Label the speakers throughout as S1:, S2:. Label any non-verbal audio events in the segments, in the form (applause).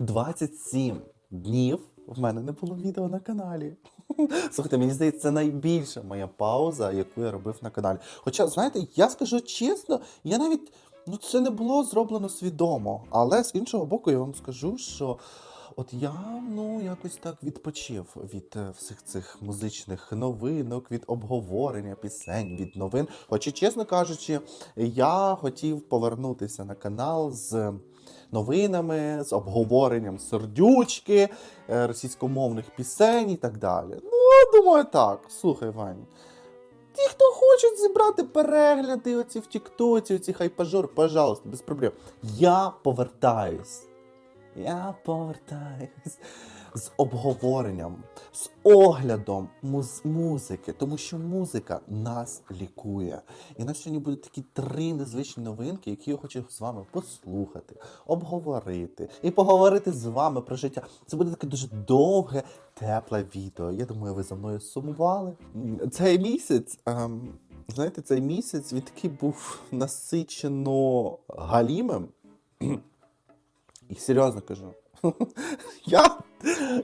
S1: 27 днів в мене не було відео на каналі. (laughs) Слухайте, мені здається, це найбільша моя пауза, яку я робив на каналі. Хоча, знаєте, я скажу чесно, я навіть ну це не було зроблено свідомо. Але з іншого боку, я вам скажу, що от я ну якось так відпочив від е, всіх цих музичних новинок, від обговорення пісень, від новин. Хоча, чесно кажучи, я хотів повернутися на канал з новинами, з обговоренням сердючки, е, російськомовних пісень і так далі. Ну, думаю, так. Слухай, Вань. Ті, хто хочуть зібрати перегляди оці в Тіктоці, оці хайпажори, пожалуйста, без проблем. Я повертаюсь. Я повертаюсь з обговоренням, з оглядом муз- музики, тому що музика нас лікує. І на сьогодні будуть такі три незвичні новинки, які я хочу з вами послухати, обговорити і поговорити з вами про життя. Це буде таке дуже довге, тепле відео. Я думаю, ви за мною сумували. Цей місяць. ем, Знаєте, цей місяць він такий був насичено галімим. (clears throat) І серйозно кажу. Я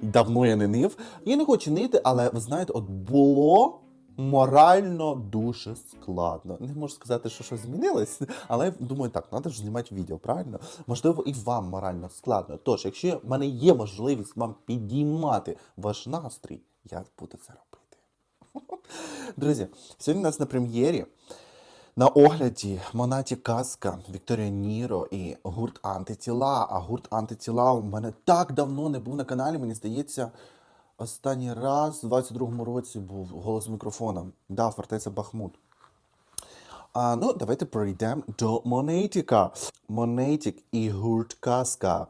S1: давно я не нив. Я не хочу нити, але ви знаєте, от було морально дуже складно. Не можу сказати, що щось змінилось, але думаю, так, треба ж знімати відео, правильно? Можливо, і вам морально складно. Тож, якщо в мене є можливість вам підіймати ваш настрій, я буду це робити. Друзі, сьогодні у нас на прем'єрі на огляді Монаті Казка, Вікторія Ніро і гурт Антитіла. А гурт Антитіла у мене так давно не був на каналі. Мені здається, останній раз у 22-му році був голос мікрофона. Да, фортеця Бахмут. А, ну, давайте пройдемо до Монетіка. Монетік і гурт Казка.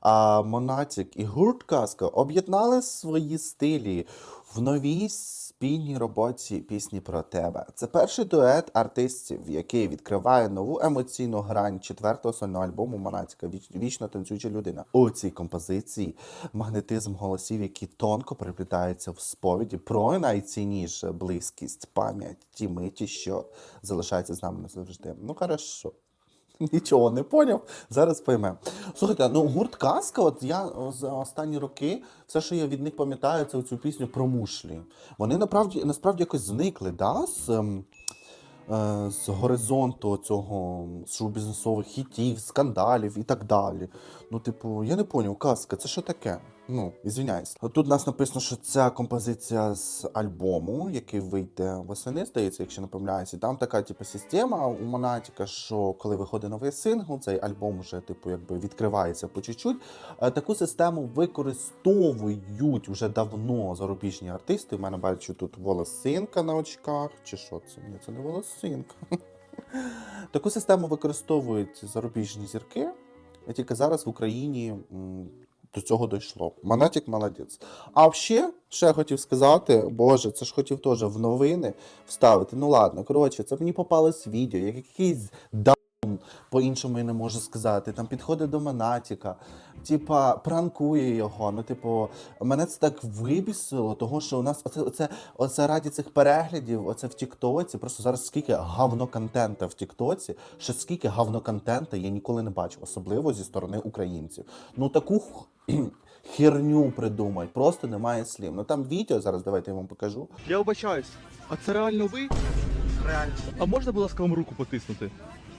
S1: А Монатік і гурт Казка об'єднали свої стилі в новій спільній роботі пісні про тебе. Це перший дует артистів, який відкриває нову емоційну грань четвертого сольного альбому «Віч- Вічно танцююча людина. У цій композиції магнетизм голосів, які тонко переплітаються в сповіді про найцінніше близькість, пам'ять, ті миті, що залишаються з нами назавжди. Ну, хорошо. (laughs) Нічого не поняв, зараз поймемо. Слухайте, ну гурт Казка, от я за останні роки, все, що я від них пам'ятаю, це цю пісню про мушлі. Вони насправді, насправді якось зникли, да, з, ем, е, з горизонту цього шоу-бізнесових хітів, скандалів і так далі. Ну, типу, я не поняв, казка, це що таке? Ну, ізвиняюсь. Тут у нас написано, що ця композиція з альбому, який вийде восени, здається, якщо не помиляюся. І Там така, типу, система у Монатіка, що коли виходить новий сингл, цей альбом вже, типу, якби відкривається по чуть-чуть. Е, Таку систему використовують вже давно зарубіжні артисти. У мене бачу тут волосинка на очках. Чи що це? Ні, це не волосинка. (laughs) Таку систему використовують зарубіжні зірки. Тільки зараз в Україні до цього дійшло. Монатік молодець. А ще, ще хотів сказати, боже, це ж хотів теж в новини вставити. Ну ладно, коротше, це мені попалось відео, як якийсь по-іншому я не можу сказати. Там підходить до Монатіка, типа пранкує його. Ну, типу, мене це так вибісило, того що у нас оце, оце, оце раді цих переглядів, оце в Тіктоці. Просто зараз скільки говноконтента в Тіктоці, ще скільки говноконтента я ніколи не бачив, особливо зі сторони українців. Ну таку (clears throat) херню придумають, просто немає слів. Ну там відео зараз, давайте я вам покажу.
S2: Я вибачаюсь. А це реально ви?
S3: Реально.
S2: А можна, будь ласка, вам руку потиснути?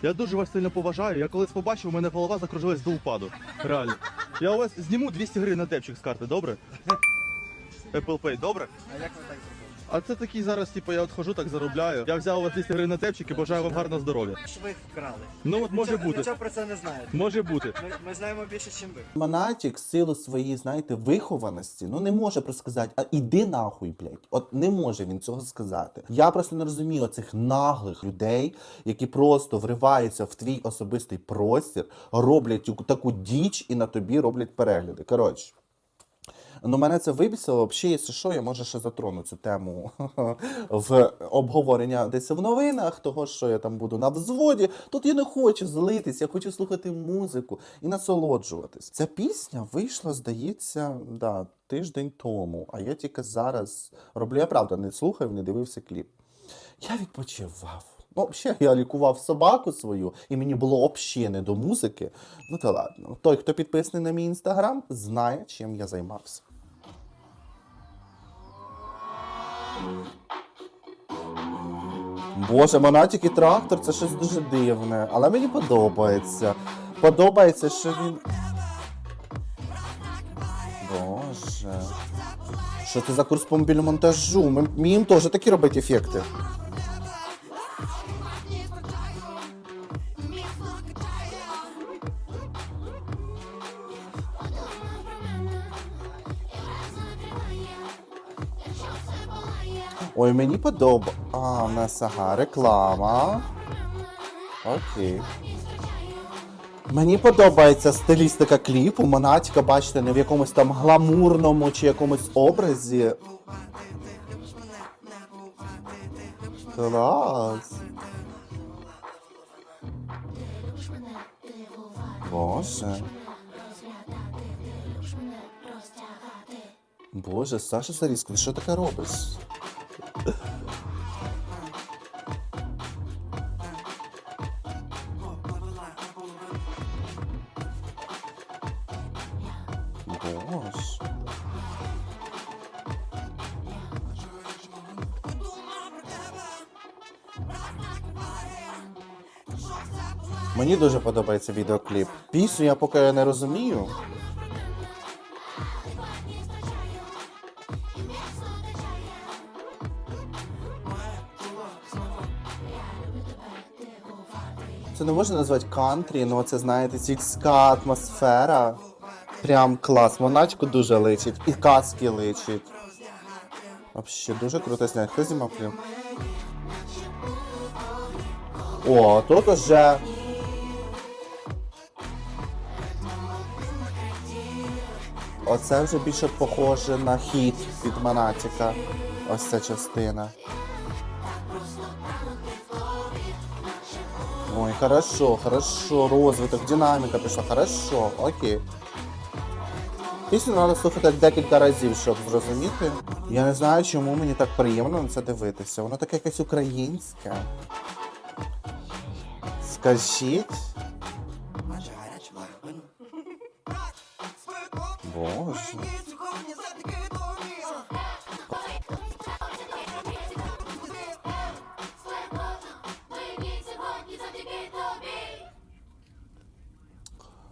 S2: Я дуже вас сильно поважаю. Я колись побачив, у мене голова закружилась до упаду. Реально. Я у вас зніму 200 гривень на депчик з карти, добре? Apple Pay, добре?
S3: А як ви так?
S2: А це такий зараз, типу, я от хожу, так заробляю. Я взяв у вас 200 гривень на депчик і бажаю вам гарного здоров'я.
S3: Що ви вкрали?
S2: Ну от може бути.
S3: Нічого про це не знаєте.
S2: Може бути.
S3: Ми, ми знаємо більше, ніж ви.
S1: Монатік, силу своєї, знаєте, вихованості, ну не може просто сказати, а іди нахуй, блядь. От не може він цього сказати. Я просто не розумію оцих наглих людей, які просто вриваються в твій особистий простір, роблять таку- таку діч і на тобі роблять перегляди. Коротше. Ну, мене це вибісило. Взагалі, якщо що, я може ще затрону цю тему (laughs) в обговорення десь в новинах, того, що я там буду на взводі. Тут я не хочу злитись, я хочу слухати музику і насолоджуватись. Ця пісня вийшла, здається, да, тиждень тому, а я тільки зараз роблю. Я правда не слухав, не дивився кліп. Я відпочивав. Ну, ще я лікував собаку свою, і мені було взагалі не до музики. Ну та ладно. Той, хто підписаний на мій інстаграм, знає, чим я займався. Боже, Монатік і трактор це щось дуже дивне, але мені подобається. Подобається, що він. Боже. Що це за курс по мобільному-монтажу? Ми вміємо теж такі робити ефекти. Ой, мені подобається. А, у нас ага, реклама. Окей. Мені подобається стилістика кліпу. Монатіка, бачите, не в якомусь там гламурному чи якомусь образі. Клас. Боже. Боже, Саша ти що таке робиш? Мені дуже подобається відеокліп. Пісню я поки не розумію. Це не можна назвати кантрі, ну це знаєте, сільська атмосфера. Прям клас. Моначку дуже личить. І каски личить. Вообще дуже круто снять. Хто знімав кліп? О, тут уже. Оце вже більше похоже на хіт від Монатіка. Ось ця частина. Ой, хорошо, хорошо, розвиток, динаміка пішла, хорошо, окей. Пісню треба слухати декілька разів, щоб зрозуміти. Я не знаю, чому мені так приємно на це дивитися. Воно таке якесь українське. Скажіть. Боже.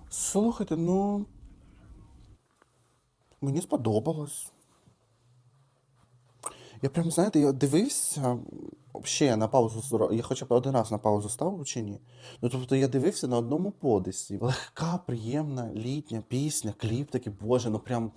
S1: Слухайте, ну. Мені сподобалось. Я прям, знаєте, я дивився. Ще на паузу Я хоча б один раз на паузу ставив чи ні. Ну тобто я дивився на одному подисі. Легка, приємна, літня пісня, кліп такий, боже, ну прям.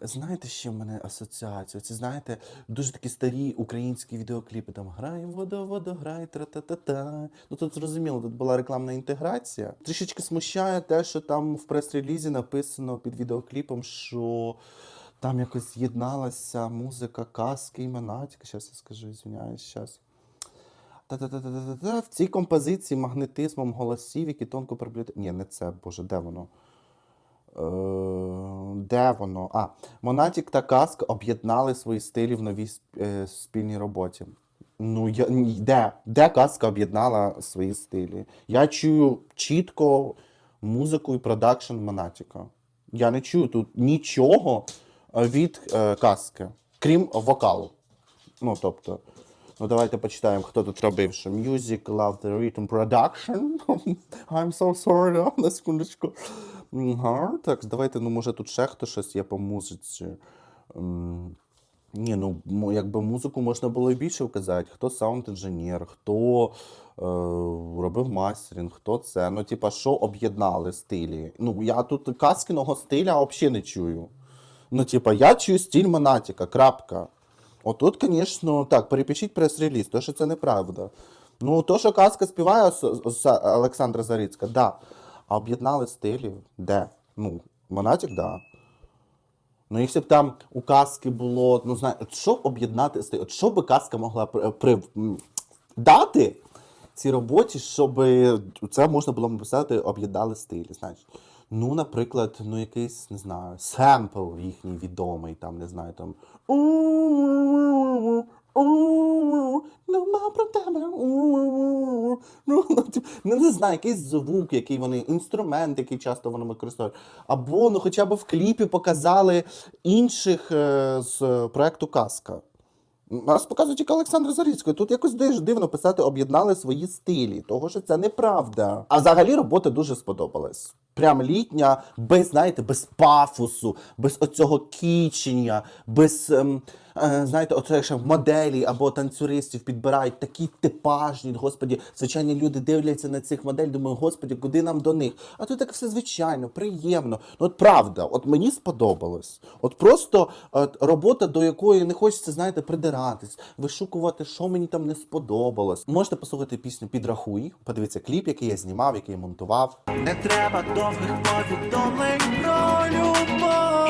S1: Знаєте, чим в мене асоціація? Це знаєте, дуже такі старі українські відеокліпи. Там грай, вода, вода, грай, тра-та-та-та. Ну тут зрозуміло, тут була рекламна інтеграція. Трішечки смущає те, що там в прес-релізі написано під відеокліпом, що там якось з'єдналася музика, казки і монатіка. Щас я скажу, звиняюсь. Та-та-та-та-та-та. В цій композиції магнетизмом голосів, які тонко переплюють. Ні, не це, боже, де воно? Е, де воно? А, Монатік та Каск об'єднали свої стилі в новій е, спільній роботі. Ну, я, де? Де Каска об'єднала свої стилі? Я чую чітко музику і продакшн Монатіка. Я не чую тут нічого від е, Каски, крім вокалу. Ну, тобто, ну давайте почитаємо, хто тут робив, що Music, Love the Rhythm Production. (laughs) I'm so sorry, (laughs) на секундочку. Так, давайте, ну може тут ще хто щось є по музиці. Ні, ну якби музику можна було і більше вказати. Хто саунд-інженер, хто е, робив мастеринг, хто це. Ну, типа, що об'єднали стилі. Ну, я тут каскіного стиля взагалі не чую. Ну, типа, я чую стиль Монатіка, крапка. Отут, звісно, так, перепишіть прес-реліз, то що це неправда. Ну, то, що казка співає Олександра Зарицька, да. А об'єднали стилі? Де? Ну, Монатік, да. Ну, якщо б там у казки було, ну знає, от що об'єднати стиль? От що би казка могла при, дати цій роботі, щоб це можна було б написати, об'єднали стилі, знаєш. Ну, наприклад, ну якийсь, не знаю, семпл їхній відомий, там, не знаю, там. Нема про тебе. Ну, (laughs) ну, тип, ну, не знаю, якийсь звук, який вони, інструмент, який часто вони використовують. Або ну, хоча б в кліпі показали інших е, з проекту Казка. Нас показують тільки Олександра Зарицького. Тут якось дивно писати, об'єднали свої стилі, того що це неправда. А взагалі робота дуже сподобалась. Прям літня, без, знаєте, без пафосу, без оцього кічення, без, ем, знаєте, оце ще моделі або танцюристів підбирають такі типажні. Господі, звичайні люди дивляться на цих модель, думають, господі, куди нам до них? А тут так все звичайно, приємно. Ну от правда, от мені сподобалось. От просто от, робота, до якої не хочеться, знаєте, придиратись, вишукувати, що мені там не сподобалось. Можете послухати пісню Підрахуй, подивіться кліп, який я знімав, який я монтував.
S4: Не треба довгих повідомлень про любов.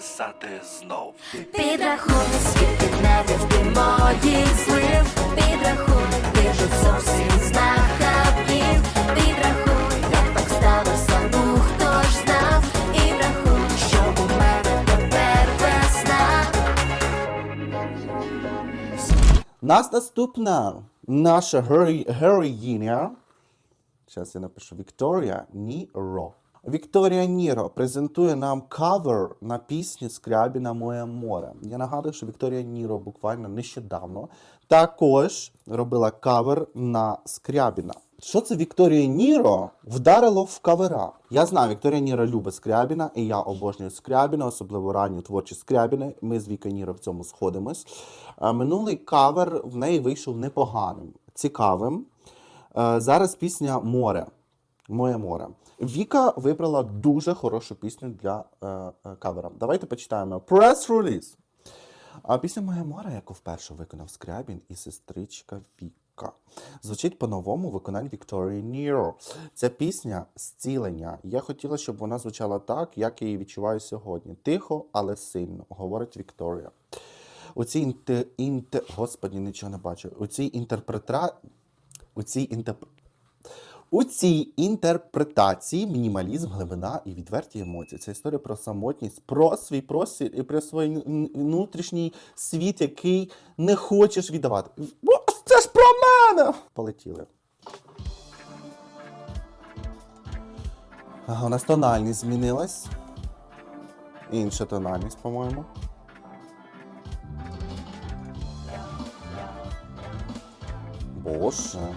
S4: Написати знов.
S5: Підрахуй, скільки днів ти моїх слив, підрахуй, ти ж зовсім знахабнів, підрахуй, як так сталося, ну хто ж знав, і врахуй, що у мене тепер весна.
S1: Нас наступна наша героїня. Зараз я напишу Вікторія Ніро. Вікторія Ніро презентує нам кавер на пісню Скрябіна Моє море. Я нагадую, що Вікторія Ніро буквально нещодавно також робила кавер на Скрябіна. Що це Вікторія Ніро вдарило в кавера? Я знаю, Вікторія Ніро любить Скрябіна, і я обожнюю Скрябіна, особливо ранню творчі Скрябіни. Ми з Вікою Ніро в цьому сходимось. Минулий кавер в неї вийшов непоганим, цікавим. Е, Зараз пісня Море. Моє море. Віка вибрала дуже хорошу пісню для е, е, кавера. Давайте почитаємо. Release. А пісня Моє море, яку вперше виконав Скрябін і сестричка Віка. Звучить по-новому виконанні Вікторії Ніро. Ця пісня зцілення. Я хотіла, щоб вона звучала так, як я її відчуваю сьогодні. Тихо, але сильно, говорить Вікторія. У цій інте, інте, господі, нічого не бачу. У цій інтерпретра... У цій інтерп... У цій інтерпретації мінімалізм, глибина і відверті емоції. Це історія про самотність, про свій простір і про свій внутрішній світ, який не хочеш віддавати. Бо Це ж про мене! Полетіли. У нас тональність змінилась. Інша тональність, по-моєму. Боже.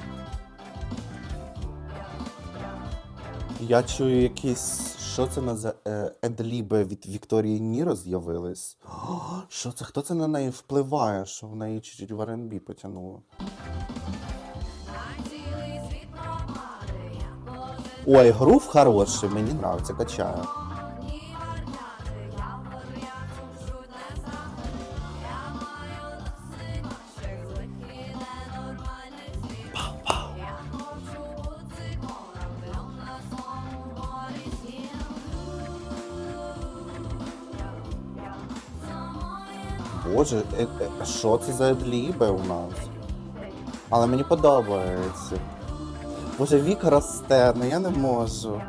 S1: Я чую якісь. Що це на е, едліби від Вікторії Ніро з'явились? (gasps) Що це? Хто це на неї впливає? Що в неї чуть-чуть в РНБ потягнуло? Ой, грув хороший, мені нравиться, качає. Боже, е, е, що це за едліби у нас? Але мені подобається. Боже, Віка росте, ну я не можу.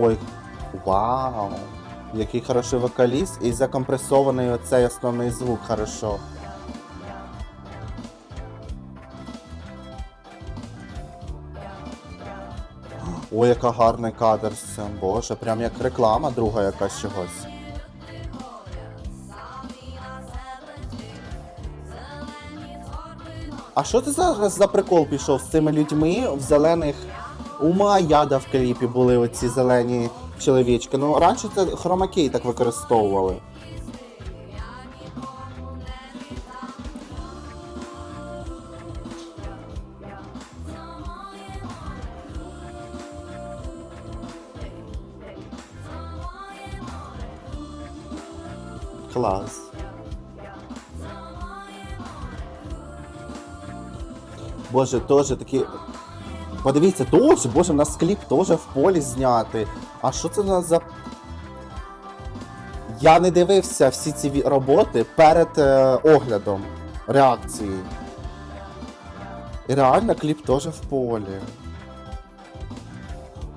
S1: Ой, вау! Який хороший вокаліст і закомпресований оцей основний звук хорошо. Ой, яка гарний кадр з цим, боже, прям як реклама друга якась чогось. А що це зараз за прикол пішов з цими людьми в зелених ума яда в кліпі були оці зелені чоловічки. Ну раніше це хромакей так використовували. Клас. Боже, теж такі. Подивіться, теж, боже, у нас кліп теж в полі знятий. А що це у нас за. Я не дивився всі ці роботи перед е, оглядом реакції. І реально кліп теж в полі.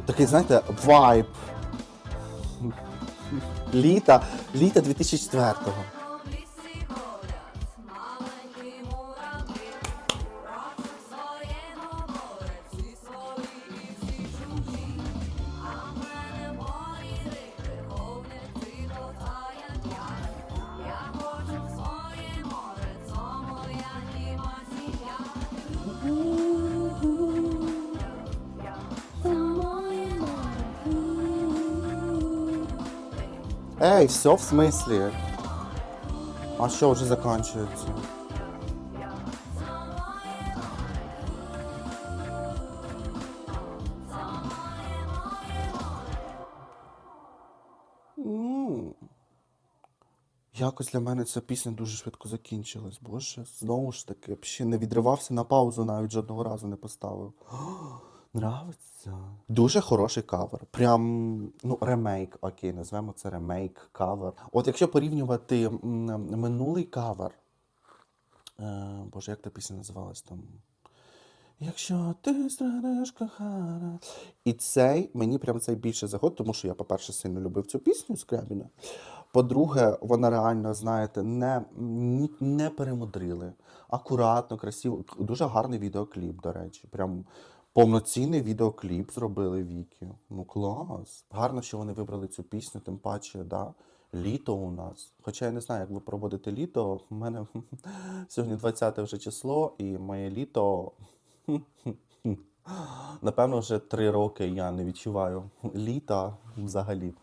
S1: Такий, знаєте, вайб. Літа, літа 2004-го. Эй, все в смысле? А что уже заканчивается? Якось для мене ця пісня дуже швидко закінчилась. Боже, знову ж таки, ще не відривався на паузу, навіть жодного разу не поставив. Нравиться. Дуже хороший кавер. Прям ну, ремейк, окей, назвемо це ремейк, кавер. От якщо порівнювати минулий кавер. Е, Боже, як та пісня називалась там? Якщо ти станеш кохана. І цей мені прям цей більше заходить, тому що я, по-перше, сильно любив цю пісню Скрябіна. По-друге, вона реально, знаєте, не, ні- не перемудрили. Акуратно, красиво. Дуже гарний відеокліп, до речі. Прям повноцінний відеокліп зробили Вікі. Ну клас. Гарно, що вони вибрали цю пісню, тим паче, да. Літо у нас. Хоча я не знаю, як ви проводите літо. У мене (laughs) сьогодні 20 вже число, і моє літо. (laughs) Напевно, вже три роки я не відчуваю літа взагалі.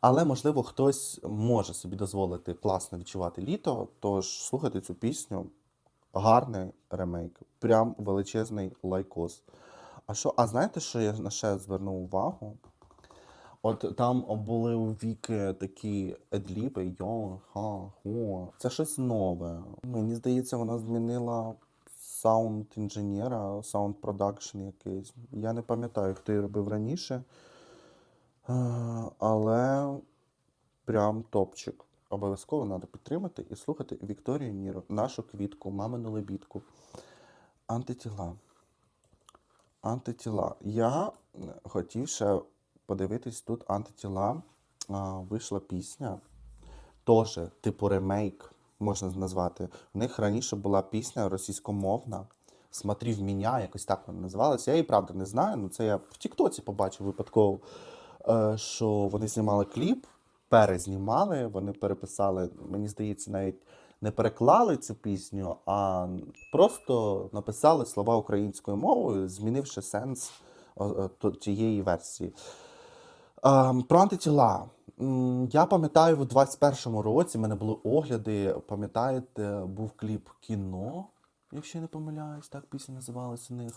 S1: Але, можливо, хтось може собі дозволити класно відчувати літо. Тож слухайте цю пісню. Гарний ремейк. Прям величезний лайкос. А що, а знаєте, що я на ще звернув увагу? От там були у віки такі едліпи, йо, ха, хо. Це щось нове. Мені здається, вона змінила саунд інженера, саунд продакшн якийсь. Я не пам'ятаю, хто її робив раніше. Е, Але прям топчик. Обов'язково треба підтримати і слухати Вікторію Ніро, нашу квітку, мамину лебідку. Антитіла. Антитіла. Я хотів ще подивитись тут антитіла. Вийшла пісня. Теж, типу ремейк, можна назвати. У них раніше була пісня російськомовна. Смотрів мене, якось так вона називалася. Я її правда не знаю, але це я в Тіктоці побачив випадково, е, що вони знімали кліп, перезнімали, вони переписали, мені здається, навіть не переклали цю пісню, а просто написали слова українською мовою, змінивши сенс тієї версії. Про антитіла. Я пам'ятаю, в 21-му році в мене були огляди. Пам'ятаєте, був кліп кіно, якщо я не помиляюсь, так пісня називалась у них.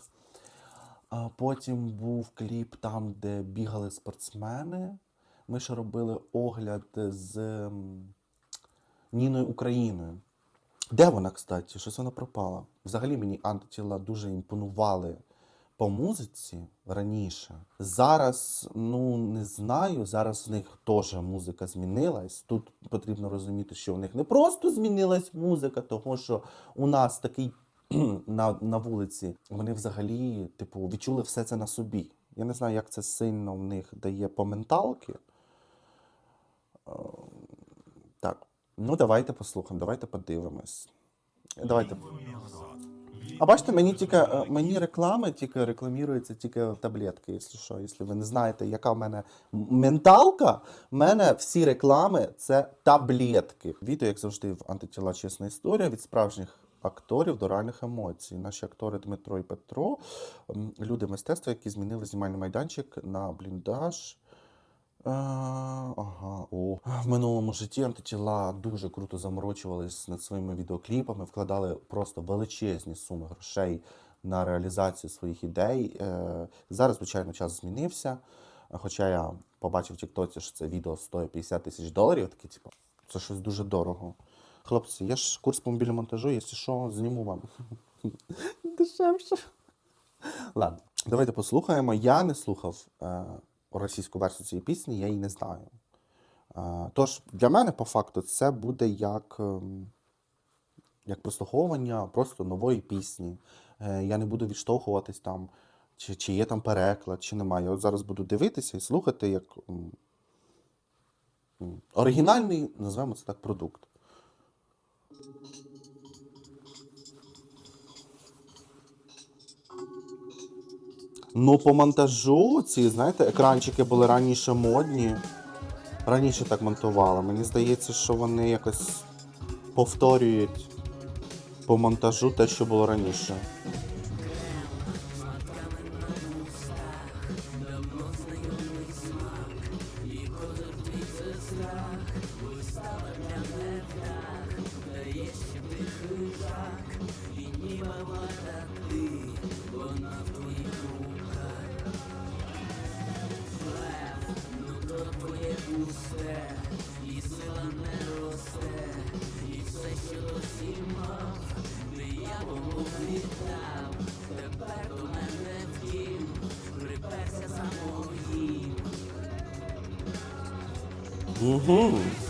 S1: Потім був кліп там, де бігали спортсмени. Ми ще робили огляд з Ніною Україною. Де вона, кстати? Щось вона пропала. Взагалі мені антитіла дуже імпонували по музиці раніше. Зараз, ну не знаю, зараз в них теж музика змінилась. Тут потрібно розуміти, що в них не просто змінилась музика, тому що у нас такий (clears throat) на, на вулиці, вони взагалі, типу, відчули все це на собі. Я не знаю, як це сильно в них дає по менталки. Ну давайте послухаємо, давайте подивимось. Давайте. А бачите, мені тільки е, мені реклами тільки рекламуються тільки таблетки, якщо що. Якщо ви не знаєте, яка в мене менталка, в мене всі реклами це таблетки. Відео, як завжди, в антитіла чесна історія від справжніх акторів до реальних емоцій. Наші актори Дмитро і Петро, люди мистецтва, які змінили знімальний майданчик на бліндаж. Ага, о. В минулому житті антитіла дуже круто заморочувались над своїми відеокліпами, вкладали просто величезні суми грошей на реалізацію своїх ідей. Е, Зараз, звичайно, час змінився. Хоча я побачив в Тіктоці, що це відео стоїть 50 тисяч доларів, такі, типу, це щось дуже дорого. Хлопці, я ж курс по мобільному монтажу, якщо що, зніму вам. (laughs) Дешевше. Ладно, давайте послухаємо. Я не слухав е, російську версію цієї пісні, я її не знаю. Е, тож, для мене, по факту, це буде як ем, як прослуховування просто нової пісні. Е, Я не буду відштовхуватись там, чи, чи є там переклад, чи немає. От зараз буду дивитися і слухати як м, м, оригінальний, називаємо це так, продукт. Ну, по монтажу ці, знаєте, екранчики були раніше модні. Раніше так монтували. Мені здається, що вони якось повторюють по монтажу те, що було раніше. Угу. сила не росте, і все, що не я
S4: Розмитим тепер мене до її долон. приперся в полон, то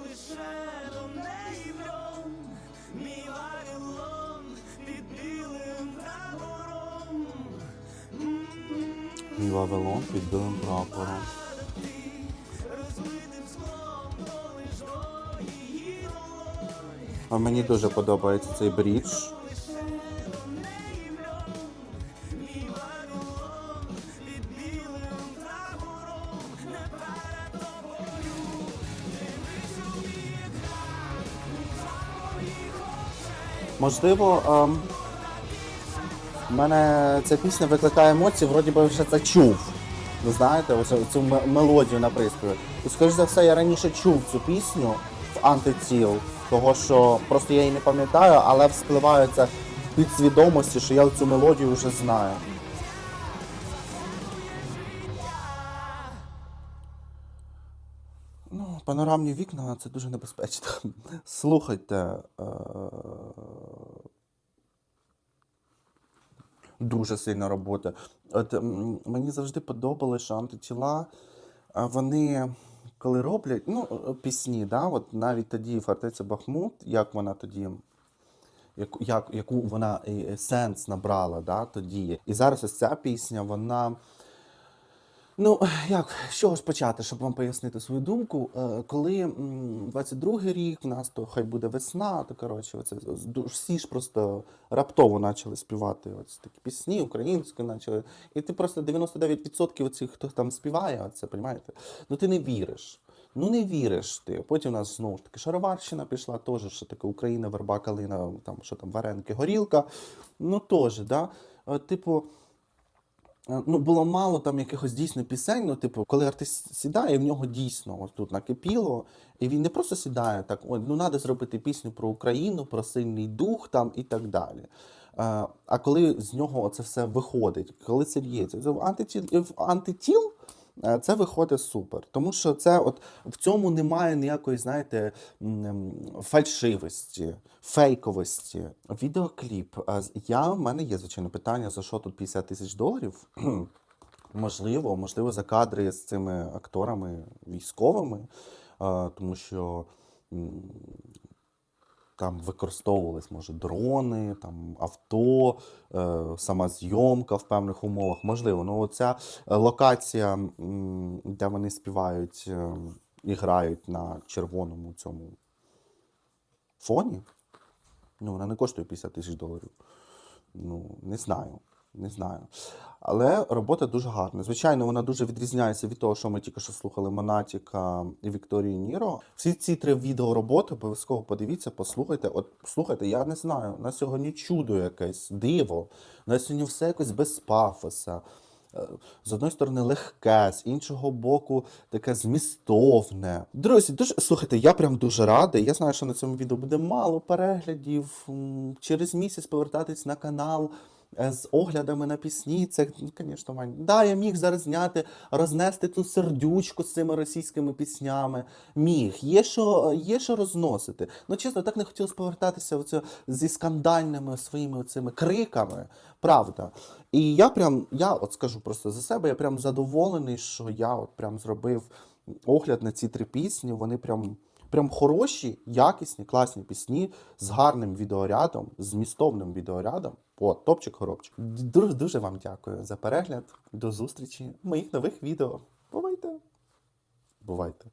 S4: лише до неї вльон. Мій Вавилон під білим прапором.
S1: Мій Вавилон під білим прапором. А мені дуже подобається цей брідж. Можливо, в мене ця пісня викликає емоції, вроді би вже це чув. Ви знаєте, ось цю мелодію на приспіві. І скоріш за все, я раніше чув цю пісню в антитіл, того що просто я її не пам'ятаю, але вспливає це в підсвідомості, що я цю мелодію вже знаю. Ну, панорамні вікна це дуже небезпечно. Слухайте. Е- дуже сильна робота. От мені завжди подобалося, що антитіла, вони коли роблять ну, е, пісні, да, от навіть тоді фортеця Бахмут, як вона тоді. Яку, як, яку вона е, е, сенс набрала да, тоді. І зараз ось ця пісня, вона. Ну, (sighs) як, з чого ж почати, щоб вам пояснити свою думку? Е, Коли м, 22-й рік, в нас то хай буде весна, то коротше, оце, всі ж просто раптово почали співати ось такі пісні українською почали. І ти просто 99% оцих, хто там співає, оце, розумієте? Ну ти не віриш. Ну не віриш ти. Потім у нас знову ж таки Шароварщина пішла, теж що таке Україна, верба, калина, там що там, вареники, горілка. Ну теж, да? Е, Типу. Е, Ну, було мало там якихось дійсно пісень. Ну, типу, коли артист сідає, в нього дійсно ось тут накипіло, і він не просто сідає так, ой, ну треба зробити пісню про Україну, про сильний дух там і так далі. Е, А коли з нього це все виходить, коли це лється, в антитіл, антитіл це виходить супер. Тому що це от в цьому немає ніякої, знаєте, фальшивості, фейковості. Відеокліп. Е, Я в мене є звичайно питання, за що тут 50 тисяч доларів. (clears throat) Можливо, можливо, за кадри з цими акторами військовими, е, тому що там використовувались, може, дрони, там авто, е, сама зйомка в певних умовах. Можливо, ну оця е, локація, де вони співають е, і грають на червоному цьому фоні, ну, вона не коштує 50 тисяч доларів. Ну, не знаю. Не знаю. Але робота дуже гарна. Звичайно, вона дуже відрізняється від того, що ми тільки що слухали Монатіка і Вікторії Ніро. Всі ці три відеороботи обов'язково подивіться, послухайте. От слухайте, я не знаю, у нас сьогодні чудо якесь, диво. У нас сьогодні все якось без пафоса. е, з одної сторони легке, з іншого боку, таке змістовне. Друзі, дуже слухайте, я прям дуже радий. Я знаю, що на цьому відео буде мало переглядів. Через місяць повертатись на канал. Е, З оглядами на пісні, це, ну, звісно, Вань. Да, я міг зараз зняти, рознести ту сердючку з цими російськими піснями. Міг, є що, є що розносити. Ну, чесно, так не хотілося повертатися оце, зі скандальними своїми цими криками. Правда. І я прям, я от скажу просто за себе, я прям задоволений, що я от прям зробив огляд на ці три пісні. Вони прям. Прям хороші, якісні, класні пісні з гарним відеорядом, з змістовним відеорядом. От, топчик горобчик. Дуже, дуже вам дякую за перегляд. До зустрічі в моїх нових відео. Бувайте! Бувайте!